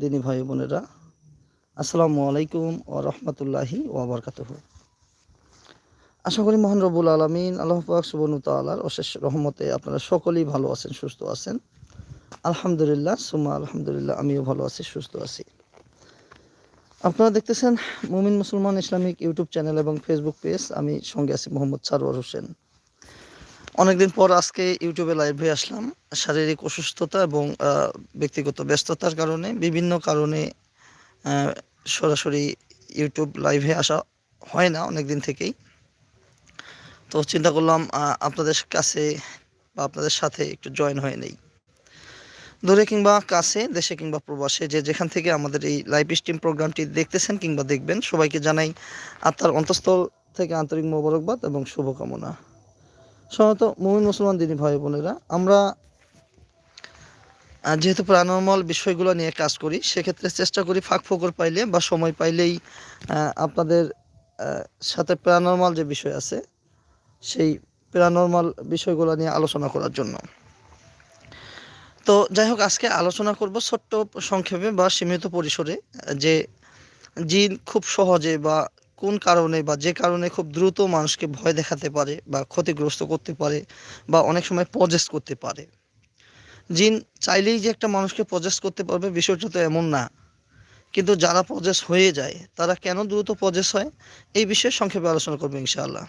দিনী ভাই বোনেরা, আসসালামু আলাইকুম ও রহমতুল্লাহি ওবরকাতুহ আশা করি মহান রবুল আলমিন, আল্লাহ পাক সুবনু তালার অশেষ রহমতে আপনারা সকলেই ভালো আছেন, সুস্থ আছেন। আলহামদুলিল্লাহ সুমা আলহামদুলিল্লাহ, আমিও ভালো আছি, সুস্থ আছি। আপনারা দেখতেছেন মুমিন মুসলমান ইসলামিক ইউটিউব চ্যানেল এবং ফেসবুক পেজ, আমি সঙ্গে আছি মোহাম্মদ সারোয়ার হোসেন। অনেকদিন পর আজকে ইউটিউবে লাইভে আসলাম। শারীরিক অসুস্থতা এবং ব্যক্তিগত ব্যস্ততার কারণে, বিভিন্ন কারণে সরাসরি ইউটিউব লাইভে আসা হয় না অনেক দিন থেকেই। তো চিন্তা করলাম আপনাদের কাছে বা আপনাদের সাথে একটু জয়েন হয়ে নেই। দূরে কিংবা কাছে, দেশে কিংবা প্রবাসে, যে যেখান থেকে আমাদের এই লাইভ স্ট্রিম প্রোগ্রামটি দেখতেছেন কিংবা দেখবেন, সবাইকে জানাই আত্মার অন্তঃস্থল থেকে আন্তরিক মোবারকবাদ এবং শুভকামনা। সাধারণত মুমিন মুসলমান দিনী ভাই বোনেরা, আমরা যেহেতু প্রাণমল বিষয়গুলো নিয়ে কাজ করি, সেক্ষেত্রে চেষ্টা করি ফাঁক ফোকর পাইলে বা সময় পাইলেই আপনাদের সাথে প্রাণমল যে বিষয় আছে, সেই প্যারানর্মাল বিষয়গুলো নিয়ে আলোচনা করার জন্য। তো যাই হোক, আজকে আলোচনা করব ছোট্ট সংক্ষেপে বা সীমিত পরিসরে, যে জিন খুব সহজে বা কোন কারণে বা যে কারণে খুব দ্রুত মানুষকে ভয় দেখাতে পারে বা ক্ষতিগ্রস্ত করতে পারে বা অনেক সময় পজেস্ট করতে পারে? জিন চাইলেই যে একটা মানুষকে পজেস্ট করতে পারবে বিষয়টা তো এমন না। কিন্তু যারা পজেস হয়ে যায়, তারা কেন দ্রুত পজেস হয়? এই বিষয়ে সংক্ষেপে আলোচনা করব ইনশাআল্লাহ।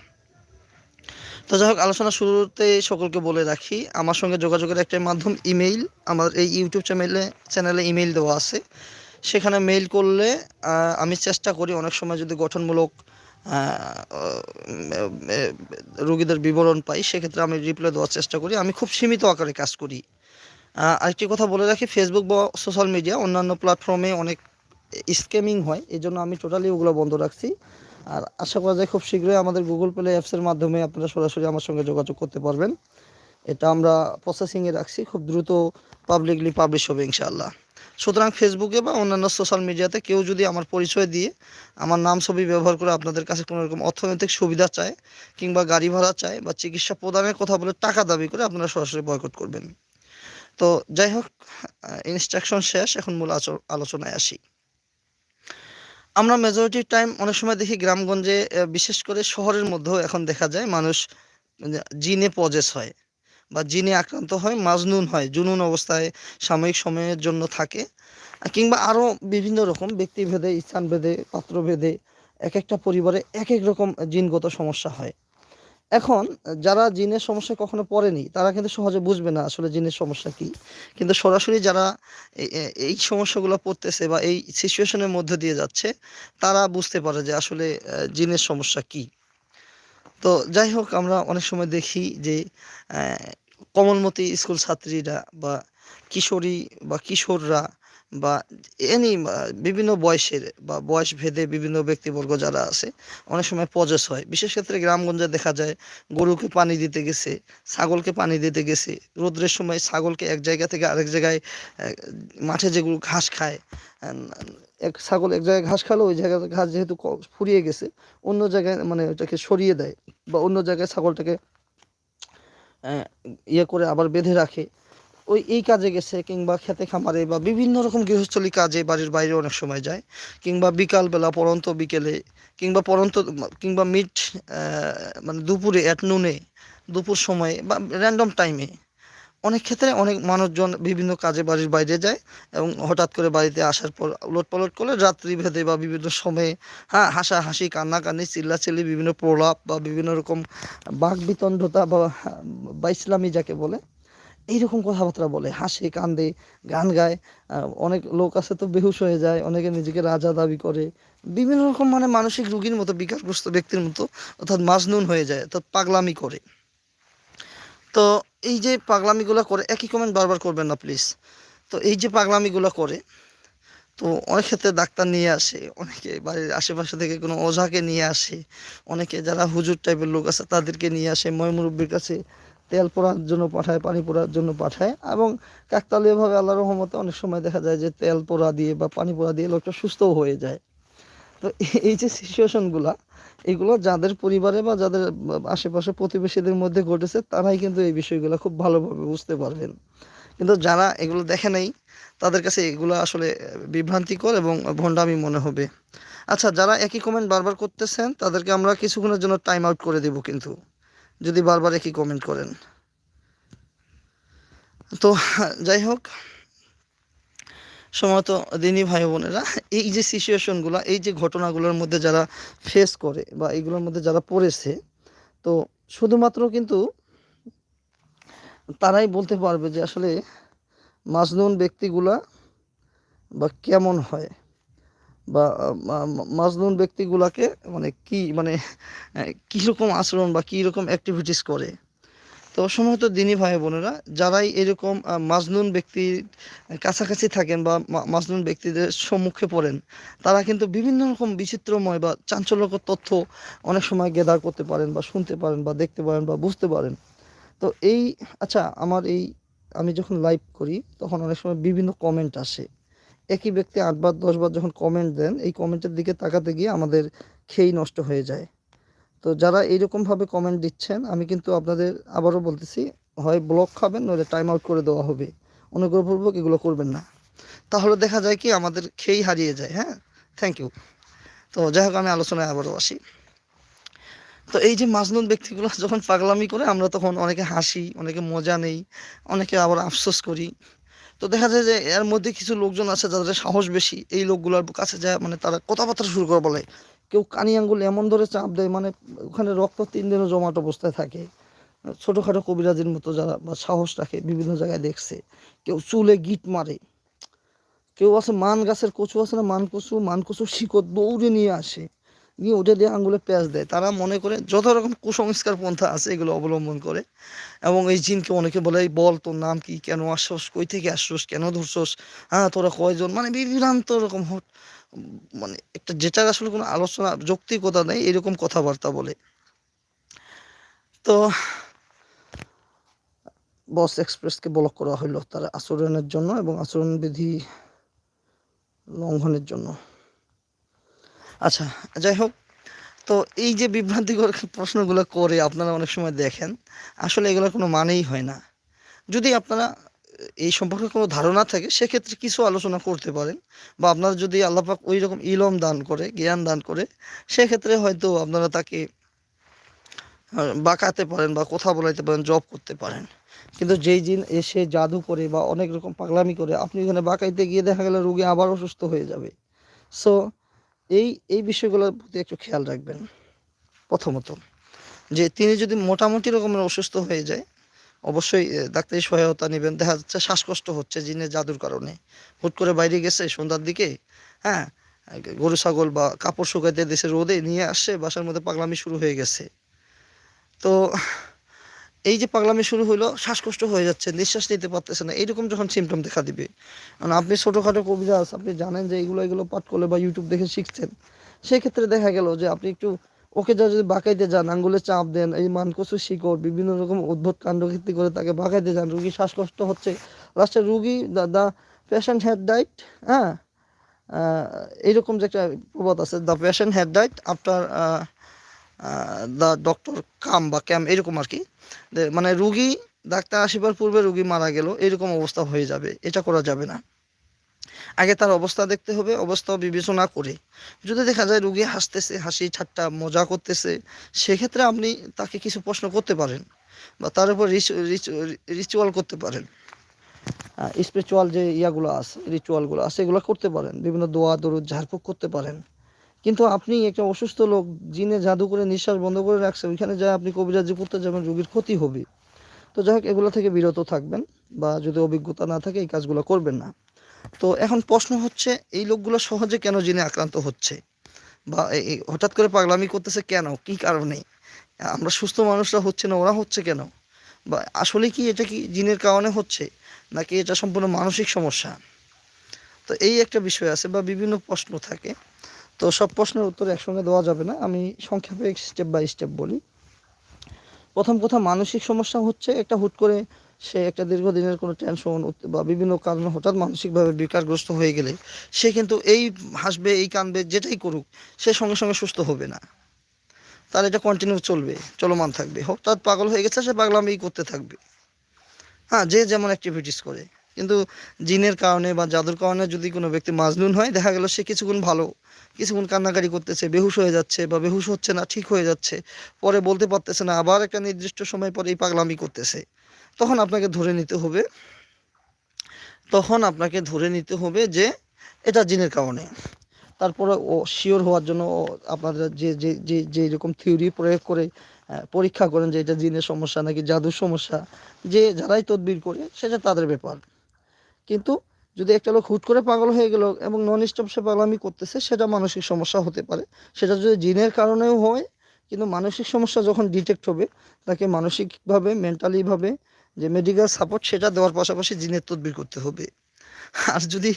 তো যাই হোক, আলোচনা শুরুতে সকলকে বলে রাখি, আমার সঙ্গে যোগাযোগের একটা মাধ্যম, ইমেইল। আমার এই ইউটিউব চ্যানেলে চ্যানেলে ইমেইল দেওয়া আছে। সেখানে মেইল করলে আমি চেষ্টা করি অনেক সময় যদি গঠনমূলক রুগীদের বিবরণ পাই, সেক্ষেত্রে আমি রিপ্লাই দেওয়ার চেষ্টা করি। আমি খুব সীমিত আকারে কাজ করি। আরেকটি কথা বলে রাখি ফেসবুক বা সোশ্যাল মিডিয়া অন্যান্য প্ল্যাটফর্মে অনেক স্ক্যামিং হয় এই জন্য আমি টোটালি ওগুলো বন্ধ রাখছি। আর আশা করা যায় খুব শীঘ্রই আমাদের গুগল প্লে অ্যাপসের মাধ্যমে আপনারা সরাসরি আমার সঙ্গে যোগাযোগ করতে পারবেন। এটা আমরা প্রসেসিংয়ে রাখছি, খুব দ্রুত পাবলিকলি পাবলিশ হবে ইনশাআল্লাহ। সুতরাং ফেসবুকে বা অন্যান্য সোশ্যাল মিডিয়াতে কেউ যদি আমার পরিচয় দিয়ে আমার নাম, ছবি ব্যবহার করে আপনাদের কাছে কোনো রকম অর্থনৈতিক সুবিধা চায় কিংবা গাড়ি ভাড়া চায় বা চিকিৎসা প্রদানের কথা বলে টাকা দাবি করে আপনারা সরাসরি বয়কট করবেন। তো যাই হোক ইনস্ট্রাকশন শেষ, এখন মূল আলোচনায় আসি। আমরা মেজরিটি টাইম অনেক সময় দেখি গ্রামগঞ্জে বিশেষ করে শহরের মধ্যেও এখন দেখা যায় মানুষ মানে জিনে পজেস হয়। বা জিনে আক্রান্ত হয়, মাজনুন হয়, জুনুন অবস্থায় সাময়িক সময়ের জন্য থাকে। কিংবা আরও বিভিন্ন রকম ব্যক্তিভেদে, স্থানভেদে, পাত্রভেদে এক একটা পরিবারে এক এক রকম জিনগত সমস্যা হয়। এখন যারা জিনের সমস্যায় কখনো পড়েনি, তারা কিন্তু সহজে বুঝবে না আসলে জিনের সমস্যা কি। কিন্তু সরাসরি যারা এই সমস্যাগুলো পড়তেছে বা এই সিচুয়েশনের মধ্যে দিয়ে যাচ্ছে, তারা বুঝতে পারে যে আসলে জিনের সমস্যা কি। তো যাই হোক, আমরা অনেক সময় দেখি যে কমলমতি স্কুল ছাত্রীরা বা কিশোরী বা কিশোররা বা এনি বিভিন্ন বয়সের বা বয়স ভেদে বিভিন্ন ব্যক্তিবর্গ যারা আছে, অনেক সময় পজেস হয়। বিশেষ ক্ষেত্রে গ্রামগঞ্জে দেখা যায়, গরুকে পানি দিতে গেছে, ছাগলকে পানি দিতে গেছে। রোদ্রের সময় ছাগলকে এক জায়গা থেকে আরেক জায়গায় মাঠে যেগুলো ঘাস খায় এক ছাগল এক জায়গায় ঘাস খালো, ওই জায়গায় ঘাস যেহেতু ফুরিয়ে গেছে, অন্য জায়গায় মানে ওটাকে সরিয়ে দেয় বা অন্য জায়গায় ছাগলটাকে ইয়ে করে আবার বেঁধে রাখে। ওই, এই কাজে গেছে কিংবা খেতে খামারে বা বিভিন্ন রকম গৃহস্থলী কাজে বাড়ির বাইরে অনেক সময় যায়। কিংবা বিকালবেলা পরন্ত বিকেলে কিংবা পরন্ত কিংবা মিড মানে দুপুরে অ্যাট নুনে দুপুর সময়ে বা র্যান্ডম টাইমে অনেক ক্ষেত্রে অনেক মানুষজন বিভিন্ন কাজে বাড়ির বাইরে যায় এবং হঠাৎ করে বাড়িতে আসার পর উলট পালট করলে রাত্রি ভেদে বা বিভিন্ন সময়ে হ্যাঁ হাসাহাসি কান্নাকান্নি চিল্লাচিল্লি, বিভিন্ন প্রলাপ বা বিভিন্ন রকম বাক বিতণ্ডতা বা ইসলামী যাকে বলে এইরকম কথাবার্তা বলে, হাসে, কান্দে, গান গায়। অনেক লোক আছে তো বেহুশ হয়ে যায়, অনেকে নিজেকে রাজা দাবি করে। বিভিন্ন রকম মানে মানসিক রোগীর মতো বিকারগ্রস্ত ব্যক্তির মতো, অর্থাৎ মাজনুন হয়ে যায়, অর্থাৎ পাগলামি করে। তো এই যে পাগলামিগুলো করে, একই কমেন্ট বারবার করবেন না প্লিজ তো এই যে পাগলামিগুলো করে, তো অনেক ক্ষেত্রে ডাক্তার নিয়ে আসে, অনেকে বাড়ির আশেপাশে থেকে কোনো ওঝাকে নিয়ে আসে, অনেকে যারা হুজুর টাইপের লোক আছে, তাদেরকে নিয়ে আসে ময়মুরব্বীর কাছে তেল পোড়ার জন্য পাঠায়, পানি পোড়ার জন্য পাঠায় এবং কাকতালীয়ভাবে আল্লাহ রহমতে অনেক সময় দেখা যায় যে তেল পোড়া দিয়ে বা পানি পোড়া দিয়ে লোকটা সুস্থও হয়ে যায়। তো এই যে সিচুয়েশনগুলা এগুলো যাদের পরিবারে বা যাদের আশেপাশে প্রতিবেশীদের মধ্যে ঘটেছে, তারাই কিন্তু এই বিষয়গুলো খুব ভালোভাবে বুঝতে পারবেন। কিন্তু যারা এগুলো দেখে নাই, তাদের কাছে এগুলো আসলে বিভ্রান্তিকর এবং ভণ্ডামি মনে হবে। আচ্ছা যারা একই কমেন্ট বারবার করতেছেন, তাদেরকে আমরা কিছুক্ষণের জন্য টাইম আউট করে দেব কিন্তু। যদি বারবার একই কমেন্ট করেন। তো, যাই হোক সময়ত দিনী ভাই বোনেরা, এই যে সিচুয়েশনগুলো এই যে ঘটনাগুলোর মধ্যে যারা ফেস করে বা এইগুলোর মধ্যে যারা পড়েছে, তো শুধুমাত্র কিন্তু তারাই বলতে পারবে যে আসলে মাজনুন ব্যক্তিগুলা বা কেমন হয়। বা মাজনুন ব্যক্তিগুলাকে মানে কি মানে কীরকম আচরণ বা কীরকম অ্যাক্টিভিটিস করে? তো সম্ভবত দিনী ভাই বোনেরা, যারাই এরকম মাজনুন ব্যক্তির কাছাকাছি থাকেন বা মাজনুন ব্যক্তিদের সম্মুখে পড়েন, তারা কিন্তু বিভিন্ন রকম বিচিত্রময় বা চাঞ্চল্যকর তথ্য অনেক সময় গেদার করতে পারেন বা শুনতে পারেন বা দেখতে পারেন বা বুঝতে পারেন। তো এই আচ্ছা আমার এই, আমি যখন লাইভ করি, তখন অনেক সময় বিভিন্ন কমেন্ট আসে। একই ব্যক্তি আটবার দশবার যখন কমেন্ট দেন, এই কমেন্টের দিকে তাকাতে গিয়ে আমাদের খেই নষ্ট হয়ে যায়। তো যারা এইরকমভাবে কমেন্ট দিচ্ছেন, আমি কিন্তু আপনাদের আবারও বলতেছি, হয় ব্লক খাবেন, নইলে টাইম আউট করে দেওয়া হবে। অনুগ্রহপূর্বক এগুলো করবেন না। তাহলে দেখা যায় কি, আমাদের খেই হারিয়ে যায় হ্যাঁ? থ্যাংক ইউ তো যাই হোক, আমি আলোচনায় আবারও আসি। তো এই যে মাজনুন ব্যক্তিগুলো, যখন পাগলামি করে, আমরা তখন অনেকে হাসি, অনেকে মজা নেই, অনেকে আবার আফসোস করি। তো দেখা যায় যে এর মধ্যে কিছু লোকজন আছে যাদের সাহস বেশি, এই লোকগুলোর কাছে যায় মানে তারা কথাবার্তা শুরু করে বলে। কেউ কানি আঙ্গুল এমন ধরে চাপ দেয় মানে ওখানে রক্ত তিন দিনও জমাট অবস্থায় থাকে। ছোটোখাটো কবিরাজির মতো যারা বা সাহস রাখে, বিভিন্ন জায়গায় দেখছে। কেউ চুলে গিট মারে। কেউ আছে মান গাছের কচু আছে না মান কচু মান কচু শিকড় দৌড়ে নিয়ে আসে। নিয়ে ওটা দিয়ে আঙ্গুলে পেঁয়াজ দেয়। তারা মনে করে যত রকম কুসংস্কার পন্থা আছে এগুলো অবলম্বন করে। এবং এই জিনকে অনেকে বলে, "এই বল, তোর নাম কি? কেন আসছোস? কই থেকে আসছোস? কেন ধরছোস? হ্যাঁ তোরা কয়জন? মানে বিভ্রান্ত রকম হট- মানে একটা যেটার আসলে কোনো আলোচনা, যৌক্তিকতা নেই, এরকম কথাবার্তা বলে। তো বস এক্সপ্রেসকে ব্লক করা হলো তার আচরণের জন্য এবং আচরণবিধি লঙ্ঘনের জন্য। আচ্ছা যাই হোক তো এই যে বিভ্রান্তিকর প্রশ্নগুলো করে আপনারা অনেক সময় দেখেন, আসলে এগুলোর কোনো মানেই হয় না। যদি আপনারা এই সম্পর্কে কোনো ধারণা থাকে, সেক্ষেত্রে কিছু আলোচনা করতে পারেন বা আপনারা যদি আল্লাপাক ওই রকম ইলম দান করে, জ্ঞান দান করে, সেক্ষেত্রে হয়তো আপনারা তাকে বাঁকাতে পারেন বা কথা বলাইতে পারেন, জব করতে পারেন। কিন্তু যেই দিন এসে জাদু করে বা অনেক রকম পাগলামি করে, আপনি ওখানে বাঁকাইতে গিয়ে দেখা গেল রুগী আবার অসুস্থ হয়ে যাবে। সো এই এই বিষয়গুলোর প্রতি একটু খেয়াল রাখবেন, প্রথমত। যে তিনি যদি মোটামুটি রকমের অসুস্থ হয়ে যায়, অবশ্যই ডাক্তারি সহায়তা নেবেন। দেখা যাচ্ছে শ্বাসকষ্ট হচ্ছে জিনের জাদুর কারণে। হুট করে বাইরে গেছে, সন্ধ্যার দিকে হ্যাঁ গরু, ছাগল বা কাপড় শুকাইতে দেশে রোদে নিয়ে আসছে, বাসার মধ্যে পাগলামি শুরু হয়ে গেছে। তো এই যে পাগলামি শুরু হলো শ্বাসকষ্ট হয়ে যাচ্ছে, নিঃশ্বাস নিতে পারতেছে না, এইরকম যখন সিমটম দেখা দিবে। মানে আপনি ছোটোখাটো কবিরাজ আপনি জানেন যে এগুলো এগুলো পাঠ করলে বা ইউটিউব দেখে শিখছেন। সেক্ষেত্রে দেখা গেল যে আপনি একটু ওকে যা যদি বাঁকাইতে যান, আঙ্গুলে চাপ দেন, এই মানকসু শিকড়, বিভিন্ন রকম উদ্ভট কাণ্ডকীর্তি করে তাকে বাঁকাইতে যান, রুগী শ্বাসকষ্ট হচ্ছে। লাস্টে রুগী, দা দ্য পেশেন্ট হ্যাড ডাইট হ্যাঁ? এইরকম যে একটা প্রবাদ আছে the patient had died after the doctor come বা ক্যাম এরকম আর কি। মানে রুগী, ডাক্তার আসিবার পূর্বে রুগী মারা গেল, এরকম অবস্থা হয়ে যাবে, এটা করা যাবে না। আগে তার অবস্থা দেখতে হবে, অবস্থা বিবেচনা করে। যদি দেখা যায় রুগী হাসতেছে, হাসি ঠাট্টা, মজা করতেছে, সেক্ষেত্রে আপনি তাকে কিছু প্রশ্ন করতে পারেন বা তার উপর রিচুয়াল করতে পারেন। স্পিরিচুয়াল যে ইয়াগুলো আছে রিচুয়ালগুলো আছে, এগুলো করতে পারেন। বিভিন্ন দোয়া, দরুদ ঝাড়ফুঁক করতে পারেন। কিন্তু আপনি একটা অসুস্থ লোক, জিনে জাদু করে নিঃশ্বাস বন্ধ করে রাখছে, ওইখানে যা আপনি কবিরাজি করতে যাবেন, রোগীর ক্ষতি হবে। তো যাই হোক, এগুলো থেকে বিরত থাকবেন বা যদি অভিজ্ঞতা না থাকে, এই কাজগুলো করবেন না। তো এখন প্রশ্ন হচ্ছে, এই লোকগুলো সহজে কেন জিনে আক্রান্ত হচ্ছে? বা হঠাৎ করে পাগলামি করতেছে কেন? কি কারণে? আমরা সুস্থ মানুষরা হচ্ছে না, ওরা হচ্ছে কেন? বা আসলে কি এটা কি জিনের কারণে হচ্ছে, নাকি এটা সম্পূর্ণ মানসিক সমস্যা? তো এই একটা বিষয় আছে বা বিভিন্ন প্রশ্ন থাকে। তো সব প্রশ্নের উত্তর একসঙ্গে দেওয়া যাবে না। আমি সংক্ষেপে স্টেপ বাই স্টেপ বলি। প্রথম কথা, মানসিক সমস্যা হচ্ছে একটা হুট করে সে একটা দীর্ঘদিনের কোনো টেনশন বা বিভিন্ন কারণে হঠাৎ মানসিকভাবে বিকারগ্রস্ত হয়ে গেলে সে কিন্তু এই হাসবে, এই কানবে যেটাই করুক, সে সঙ্গে সঙ্গে সুস্থ হবে না। তার এটা কন্টিনিউ চলবে, চলমান থাকবে। হঠাৎ পাগল হয়ে গেছে, সে পাগলামি করতে থাকবে। হ্যাঁ যে যেমন অ্যাক্টিভিটিস করে। কিন্তু জিনের কারণে বা জাদুর কারণে যদি কোনো ব্যক্তি মাজনুন হয়, দেখা গেল সে কিছুক্ষণ ভালো। কিছুক্ষণ কান্নাকাটি করতেছে, বেহুশ হয়ে যাচ্ছে বা বেহুশ হচ্ছে না, ঠিক হয়ে যাচ্ছে। পরে বলতে পারতেছে না, আবার একটা নির্দিষ্ট সময় পরে এই পাগলামি করতেছে। তখন আপনাকে ধরে নিতে হবে, তখন আপনাকে ধরে নিতে হবে যে এটা জিনের কারণে। তারপরে ও শিওর হওয়ার জন্য আপনারা যে যে যে যে থিওরি প্রয়োগ করে পরীক্ষা করেন যে এটা জিনের সমস্যা নাকি জাদুর সমস্যা, যে যারাই তদবির করে, সেটা তাদের ব্যাপার। কিন্তু যদি একটা লোক হুট করে পাগল হয়ে গেল এবং নন স্টপ সে পাগলামি করতেছে, সেটা মানসিক সমস্যা হতে পারে। সেটা যদি জিনের কারণেও হয়, কিন্তু মানসিক সমস্যা যখন ডিটেক্ট হবে, তাকে মানসিকভাবে মেন্টালিভাবে যে মেডিকেল সাপোর্ট সেটা দেওয়ার পাশাপাশি জিনের তদবির করতে হবে। আর যদি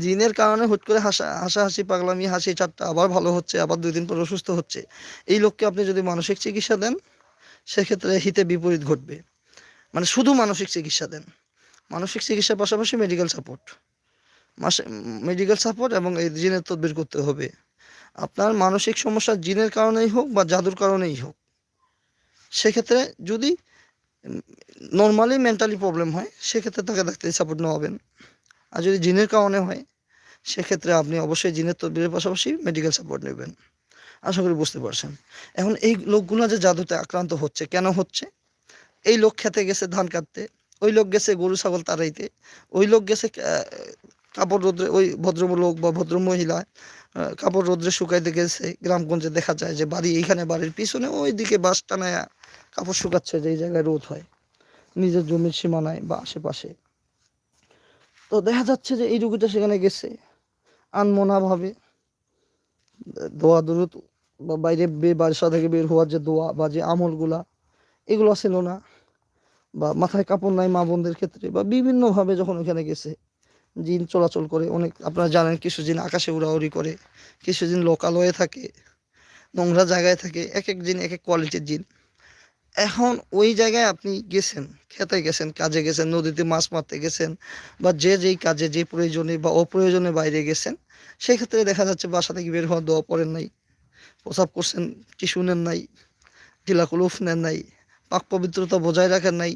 জিনের কারণে হুট করে হাসা, হাসাহাসি, পাগলামি, হাসি ঠাট্টা আবার ভালো হচ্ছে, আবার দুই দিন পর অসুস্থ হচ্ছে, এই লোককে আপনি যদি মানসিক চিকিৎসা দেন, সেক্ষেত্রে হিতে বিপরীত ঘটবে। মানে শুধু মানসিক চিকিৎসা দেন। মানসিক চিকিৎসার পাশাপাশি মেডিকেল সাপোর্ট মাসে মেডিকেল সাপোর্ট এবং এই জিনের তদবির করতে হবে। আপনার মানসিক সমস্যা জিনের কারণেই হোক বা জাদুর কারণেই হোক। সেক্ষেত্রে যদি নর্মালি মেন্টালি প্রবলেম হয়, সেক্ষেত্রে তাকে ডাক্তারি সাপোর্ট নেওয়াবেন আর যদি জিনের কারণে হয়, সেক্ষেত্রে আপনি অবশ্যই জিনের তদবিরের পাশাপাশি মেডিকেল সাপোর্ট নেবেন। আশা করি বুঝতে পারছেন। এখন এই লোকগুলো যে জাদুতে আক্রান্ত হচ্ছে, কেন হচ্ছে? এই লোক খেতে গেছে ধান কাটতে। ওই লোক গেছে গরু, ছাগল তাড়াইতে। ওই লোক গেছে কাপড় রোদ্রে ওই ভদ্রলোক বা ভদ্র মহিলা কাপড় রোদ্রে শুকাইতে গেছে। গ্রামগঞ্জে দেখা যায় যে বাড়ি, এইখানে বাড়ির পিছনে ওই দিকে বাস টানায় কাপড় শুকাচ্ছে, যে এই জায়গায় রোদ হয়। নিজের জমির সীমানায় বা আশেপাশে। তো দেখা যাচ্ছে যে এই রুগীটা সেখানে গেছে। আনমনাভাবে দোয়া দূরত বা বাইরে বাসা থেকে বের হওয়ার যে দোয়া বা যে আমলগুলা, এগুলো ছিল না। বা মাথায় কাপড় নাই মা বোনদের ক্ষেত্রে বা বিভিন্নভাবে যখন ওখানে গেছে, জিন চলাচল করে, অনেক আপনারা জানেন কিছু জিন আকাশে উড়াউড়ি করে কিছু জিন লোকালয়ে থাকে, নোংরা জায়গায় থাকে এক এক জিন এক এক কোয়ালিটির জিন। এখন ওই জায়গায় আপনি গেছেন, খেতে গেছেন, কাজে গেছেন, নদীতে মাছ মারতে গেছেন বা যে যেই কাজে, যে প্রয়োজনে বা অপ্রয়োজনে বাইরে গেছেন, সেক্ষেত্রে দেখা যাচ্ছে বাসা থেকে বের হওয়ার দোয়া পড়েন নাই, প্রসাব করছেন, টিস্যু নেন নাই ঢিলাকুলুফ নেন নাই পাক পবিত্রতা বজায় রাখেন নাই।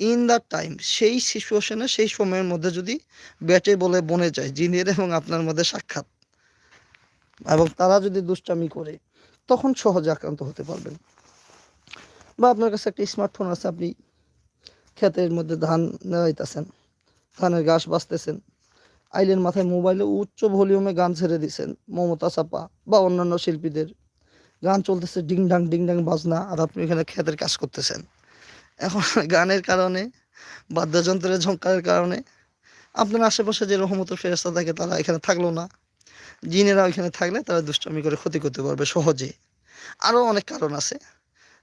ইন দ্য টাইম সেই সিচুয়েশনে সেই সময়ের মধ্যে যদি ব্যাটে বলে বনে যায়, জিনের এবং আপনার মধ্যে সাক্ষাৎ, এবং তারা যদি দুষ্টামি করে, তখন সহজে আক্রান্ত হতে পারবেন। বা আপনার কাছে একটা স্মার্টফোন আছে, আপনি ক্ষেতের মধ্যে ধান নেওয়াইতেছেন ধানের ঘাস বাঁচতেছেন আইলের মাথায় মোবাইলে উচ্চ ভলিউমে গান ছেড়ে দিছেন, মমতা চাপা বা অন্যান্য শিল্পীদের গান চলতেছে ডিং ডাং ডিং ডাং বাজনা, আর আপনি এখানে ক্ষেতের কাজ করতেছেন। এখন গানের কারণে, বাদ্যযন্ত্রের ঝঙ্কারের কারণে, আপনার আশেপাশে যে রহমতের ফেরস্তা থাকে, তারা এখানে থাকল না। জিনেরা ওইখানে থাকলে তারা দুষ্টামি করে ক্ষতি করতে পারবে সহজে। আরও অনেক কারণ আছে।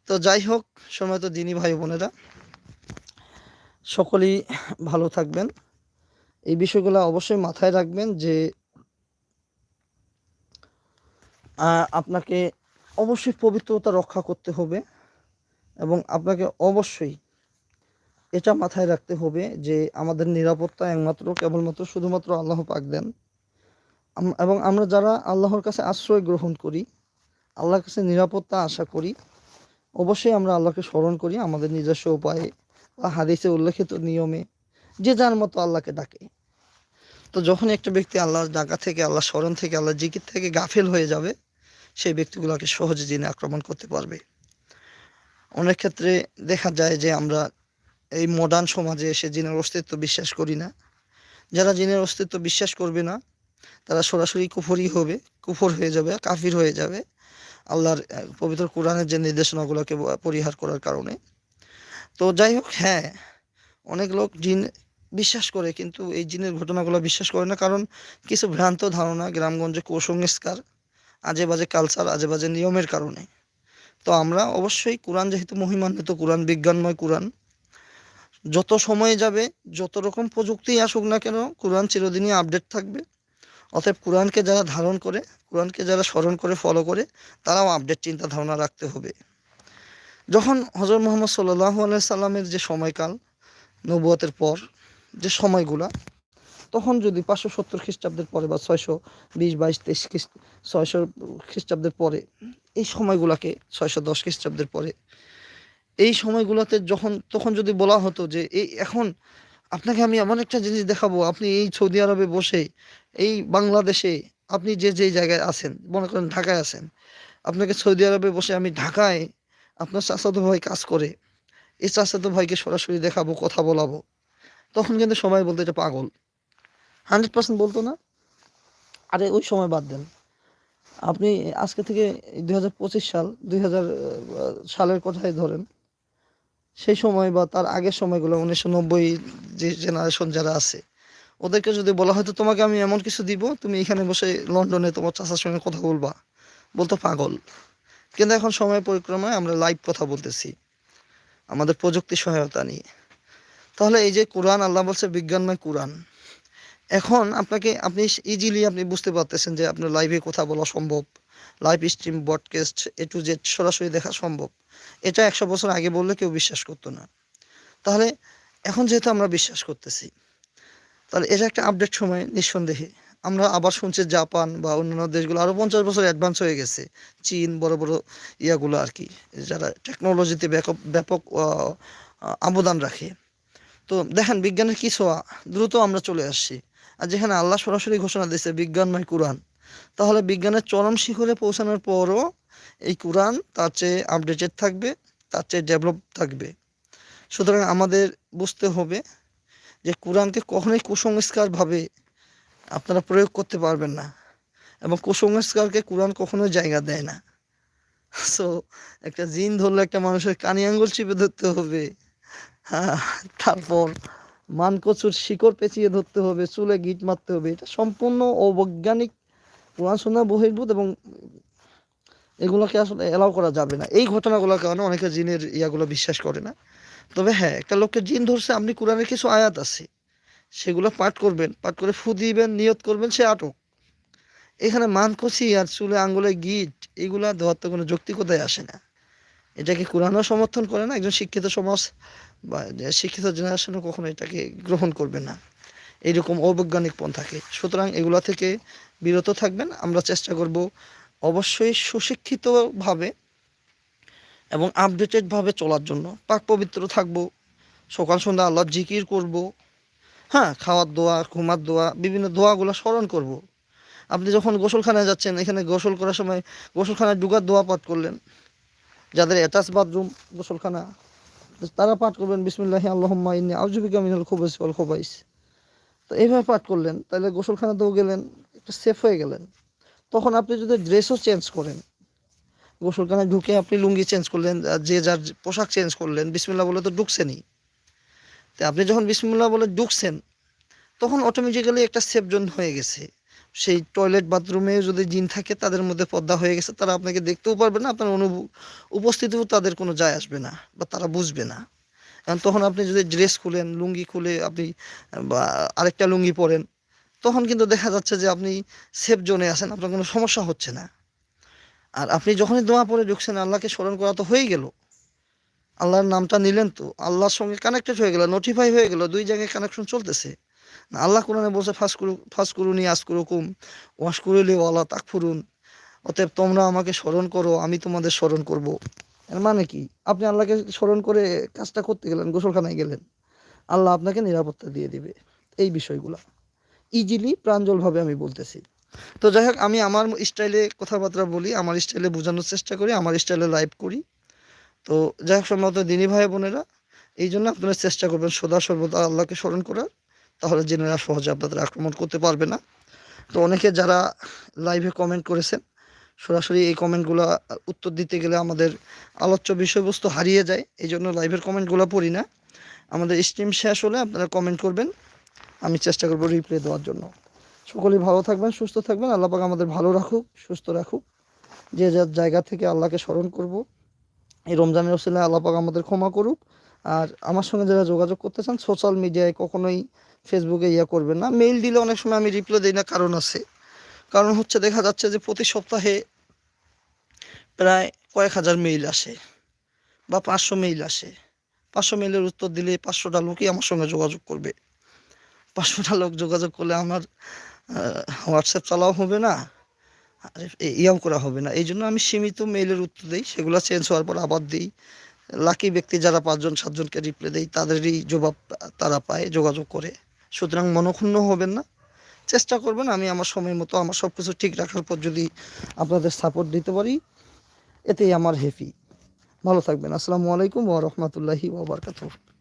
তো যাই হোক, সময় তো দিনী ভাই বোনেরা। সকলেই ভালো থাকবেন। এই বিষয়গুলো অবশ্যই মাথায় রাখবেন যে আপনাকে অবশ্যই পবিত্রতা রক্ষা করতে হবে এবং আপনাকে অবশ্যই এটা মাথায় রাখতে হবে যে আমাদের নিরাপত্তা একমাত্র, কেবলমাত্র শুধুমাত্র আল্লাহ পাক দেন। এবং আমরা যারা আল্লাহর কাছে আশ্রয় গ্রহণ করি, আল্লাহর কাছে নিরাপত্তা আশা করি, অবশ্যই আমরা আল্লাহকে স্মরণ করি আমাদের নিজস্ব উপায়ে বা হাদিসে উল্লেখিত নিয়মে, যে যার মতো আল্লাহকে ডাকে। তো যখন একটা ব্যক্তি আল্লাহর ডাকা থেকে আল্লাহ স্মরণ থেকে আল্লাহ জিকির থেকে গাফেল হয়ে যাবে সেই ব্যক্তিগুলোকে সহজে জিনে আক্রমণ করতে পারবে। অনেক ক্ষেত্রে দেখা যায় যে আমরা এই মডার্ন সমাজে এসে জিনের অস্তিত্ব বিশ্বাস করি না। যারা জিনের অস্তিত্ব বিশ্বাস করবে না, তারা সরাসরি কুফরি হবে, কুফর হয়ে যাবে, কাফির হয়ে যাবে আল্লাহর পবিত্র কোরআনের যে নির্দেশনাগুলোকে পরিহার করার কারণে। তো যাই হোক হ্যাঁ অনেক লোক জিন বিশ্বাস করে, কিন্তু এই জিনের ঘটনাগুলো বিশ্বাস করে না, কারণ কিছু ভ্রান্ত ধারণা, গ্রামগঞ্জে কুসংস্কার আজে বাজে কালচার আজে বাজে নিয়মের কারণে। তো আমরা অবশ্যই কোরআন যেহেতু মহিমান্বিত কোরআন বিজ্ঞানময় কোরআন যত সময় যাবে, যত রকম প্রযুক্তি আসুক না কেন কোরআন চিরদিনই আপডেট থাকবে। অতএব কোরআনকে যারা ধারণ করে কোরআনকে যারা স্মরণ করে ফলো করে, তারাও আপডেট চিন্তা ধারণা রাখতে হবে। যখন হজরত মোহাম্মদ সাল্লাহ সাল্লামের যে সময়কাল, নবুয়তের পর, যে সময়গুলা তখন যদি পাঁচশো সত্তর খ্রিস্টাব্দের পরে বা ছয়শো বিশ, বাইশ, তেইশ ছয়শো খ্রিস্টাব্দের পরে, এই সময়গুলোকে ছয়শো দশ খ্রিস্টাব্দের পরে, এই সময়গুলোতে যখন, তখন যদি বলা হতো যে, এই এখন আপনাকে আমি এমন একটা জিনিস দেখাবো, আপনি এই সৌদি আরবে বসে, এই বাংলাদেশে আপনি যে যে জায়গায় আছেন, মনে করেন ঢাকায় আছেন, আপনাকে সৌদি আরবে বসে আমি ঢাকায় আপনার চাচাতো ভাই কাজ করে, এই চাচাতো ভাইকে সরাসরি দেখাবো, কথা বলাবো। তখন কিন্তু সবাই বলতে, এটা পাগল। হান্ড্রেড পার্সেন্ট বলতো না? আরে ওই সময় বাদ দেন। আপনি আজকে থেকে দুই হাজার পঁচিশ সাল, দুই হাজার সালের কথাই ধরেন। সেই সময় বা তার আগের সময়গুলো, উনিশশো নব্বই যে জেনারেশন যারা আছে, ওদেরকে যদি বলা হয়তো তোমাকে আমি এমন কিছু দিব, তুমি এখানে বসে লন্ডনে তোমার চাচার সঙ্গে কথা বলবা। বলতো পাগল। কিন্তু এখন সময় পরিক্রমায় আমরা লাইভ কথা বলতেছি। আমাদের প্রযুক্তি সহায়তা নিয়ে। তাহলে এই যে কোরআন, আল্লাহ বলছে বিজ্ঞানময় কোরআন। এখন আপনাকে আপনি ইজিলি আপনি বুঝতে পারতেছেন যে আপনার লাইভে কথা বলা সম্ভব live stream broadcast A to Z সরাসরি দেখা সম্ভব। এটা একশো বছর আগে বললে কেউ বিশ্বাস করতো না। তাহলে এখন যেহেতু আমরা বিশ্বাস করতেছি, তাহলে এটা একটা আপডেট সময় নিঃসন্দেহে। আমরা আবার শুনছি জাপান বা অন্যান্য দেশগুলো আরও পঞ্চাশ বছর অ্যাডভান্স হয়ে গেছে, চীন, বড় বড় ইয়াগুলো আর কি, যারা টেকনোলজিতে ব্যাপক ব্যাপক অবদান রাখে। তো দেখেন বিজ্ঞানের কি ছোঁয়া, দ্রুত আমরা চলে আসছি। আর যেখানে আল্লাহ সরাসরি ঘোষণা দিয়েছে বিজ্ঞানময় কোরআন। তাহলে বিজ্ঞানের চরম শিখরে পৌঁছানোর পরও এই কোরআন তার চেয়ে আপডেটেড থাকবে, তার চেয়ে ডেভেলপ থাকবে। সুতরাং আমাদের বুঝতে হবে যে কোরআনকে কখনোই কুসংস্কারভাবে আপনারা প্রয়োগ করতে পারবেন না এবং কুসংস্কারকে কোরআন কখনোই জায়গা দেয় না। সো একটা জিন ধরলে একটা মানুষের কানি আঙ্গুল চিপে ধরতে হবে। হ্যাঁ তারপর মানকচুর শিকড় পেঁচিয়ে ধরতে হবে, চুলে গিট মারতে হবে। এটা সম্পূর্ণ অবৈজ্ঞানিক কোরআন শোনা বহির্ভূত এবং এগুলোকে আসলে এলাও করা যাবে না। এই ঘটনাগুলোর কারণে অনেকে জিনের ইয়াগুলো বিশ্বাস করে না। তবে হ্যাঁ একটা লোককে জিন ধরছে, আপনি কোরআনের কিছু আয়াত আছে, সেগুলো পাঠ করবেন, পাঠ করে ফু দিবেন, নিয়ত করবেন, সে আটক। এখানে মানকচি আর চুলে আঙ্গুলে গিট, এগুলা দেওয়ার তো কোনো যৌক্তিকতায় আসে না। এটাকে কোরআনও সমর্থন করে না, একজন শিক্ষিত সমাজ বা শিক্ষিত জেনারেশনও কখনো এটাকে গ্রহণ করবে না। এইরকম অবৈজ্ঞানিক পন্থাকে সুতরাং এগুলো থেকে বিরত থাকবেন। আমরা চেষ্টা করব অবশ্যই সুশিক্ষিতভাবে এবং আপডেটেডভাবে চলার জন্য। পাক পবিত্র থাকব, সকাল, সন্ধ্যা আল্লাহ জিকির করব হ্যাঁ খাওয়ার দোয়া, ঘুমার দোয়া, বিভিন্ন দোয়াগুলো স্মরণ করব। আপনি যখন গোসলখানায় যাচ্ছেন, এখানে গোসল করার সময় গোসলখানায় ডুগার দোয়া পাঠ করলেন যাদের অ্যাটাচ বাথরুম গোসলখানা, তারা পাঠ করবেন, বিসমুল্লাহ আল্লাহম্মা ইন্নি আউজুবিকা মিনাল খুবাইস ওয়াল খুবাইস। তো এইভাবে পাঠ করলেন, তাহলে গোসলখানাতেও গেলেন, একটু সেফ হয়ে গেলেন। তখন আপনি যদি ড্রেসও চেঞ্জ করেন, গোসলখানায় ঢুকে আপনি লুঙ্গি চেঞ্জ করলেন যে যার পোশাক চেঞ্জ করলেন, বিসমিল্লাহ বলে তো ঢুকছেনই। তো আপনি যখন বিসমিল্লাহ বলে ঢুকছেন, তখন অটোমেটিক্যালি একটা সেফ জোন হয়ে গেছে। সেই টয়লেট বাথরুমে যদি জিন থাকে, তাদের মধ্যে পর্দা হয়ে গেছে, তারা আপনাকে দেখতেও পারবে না, আপনার অনু উপস্থিতিও তাদের কোনো যায় আসবে না বা তারা বুঝবে না। কারণ তখন আপনি যদি ড্রেস খুলেন, লুঙ্গি খুলে আপনি, বা আরেকটা লুঙ্গি পরেন, তখন কিন্তু দেখা যাচ্ছে যে আপনি সেফ জোনে আছেন, আপনার কোনো সমস্যা হচ্ছে না। আর আপনি যখনই দোয়া পরে ঢুকছেন, আল্লাহকে স্মরণ করা তো হয়ে গেল। আল্লাহর নামটা নিলেন তো, আল্লাহর সঙ্গে কানেক্টেড হয়ে গেল নোটিফাই হয়ে গেল, দুই জায়গায় কানেকশন চলতেছে। আল্লাহ কোরআনে বলছে ফাঁস করু ফাঁস করুনি আস করুকুম ওয়াস করুলি ওয়ালা তাক ফুরুন অতএব তোমরা আমাকে স্মরণ করো, আমি তোমাদের স্মরণ করব। এর মানে কি? আপনি আল্লাহকে স্মরণ করে কাজটা করতে গেলেন, গোসলখানায় গেলেন, আল্লাহ আপনাকে নিরাপত্তা দিয়ে দিবে। এই বিষয়গুলো। ইজিলি, প্রাঞ্জলভাবে আমি বলতেছি। তো যাই হোক, আমি আমার স্টাইলে কথাবার্তা বলি, আমার স্টাইলে বোঝানোর চেষ্টা করি, আমার স্টাইলে লাইভ করি। তো যাই হোক, সম্ভবত দিনী ভাই বোনেরা, এই জন্য আপনারা চেষ্টা করবেন সদা সর্বদা আল্লাহকে স্মরণ করার। তাহলে জেনেরা সহজে আপনাদের আক্রমণ করতে পারবে না। তো অনেকে যারা লাইভে কমেন্ট করেছেন, সরাসরি এই কমেন্টগুলো উত্তর দিতে গেলে আমাদের আলোচ্য বিষয়বস্তু হারিয়ে যায়, এই জন্য লাইভের কমেন্টগুলো পড়ি না। আমাদের স্ট্রিম শেষ হলে আপনারা কমেন্ট করবেন। আমি চেষ্টা করব রিপ্লাই দেওয়ার জন্য। সকলেই ভালো থাকবেন, সুস্থ থাকবেন। আল্লাহ পাক আমাদের ভালো রাখুক, সুস্থ রাখুক। যে যার জায়গা থেকে আল্লাহকে স্মরণ করব। এই রমজানের ওসিলায় আল্লাহ পাক আমাদের ক্ষমা করুক। আর আমার সঙ্গে যারা যোগাযোগ করতে চান সোশ্যাল মিডিয়ায় কখনোই ফেসবুকে ইয়ে করবেন না। মেইল দিলে অনেক সময় আমি রিপ্লাই দিই না, কারণ আছে। কারণ হচ্ছে দেখা যাচ্ছে যে প্রতি সপ্তাহে প্রায় কয়েক হাজার মেইল আসে বা পাঁচশো মেইল আসে। পাঁচশো মেইলের উত্তর দিলে পাঁচশোটা লোকই আমার সঙ্গে যোগাযোগ করবে। পাঁচশোটা লোক যোগাযোগ করলে আমার হোয়াটসঅ্যাপ চালাও হবে না, আর ইয়াও করা হবে না। এই জন্য আমি সীমিত মেইলের উত্তর দিই, সেগুলো চেঞ্জ হওয়ার পর আবার দিই। লাকি ব্যক্তি যারা পাঁচজন, সাতজনকে রিপ্লাই দেয় তাদেরই জবাব তারা পায়, যোগাযোগ করে। সুতরাং মনক্ষুণ্ণ হবেন না। চেষ্টা করবেন আমি আমার সময় মতো আমার সব কিছু ঠিক রাখার পর যদি আপনাদের সাপোর্ট দিতে পারি, এতেই আমার হ্যাপি ভালো থাকবেন। আসসালামু আলাইকুম ওয়া রহমতুল্লাহি ওয়া বারাকাতুহু।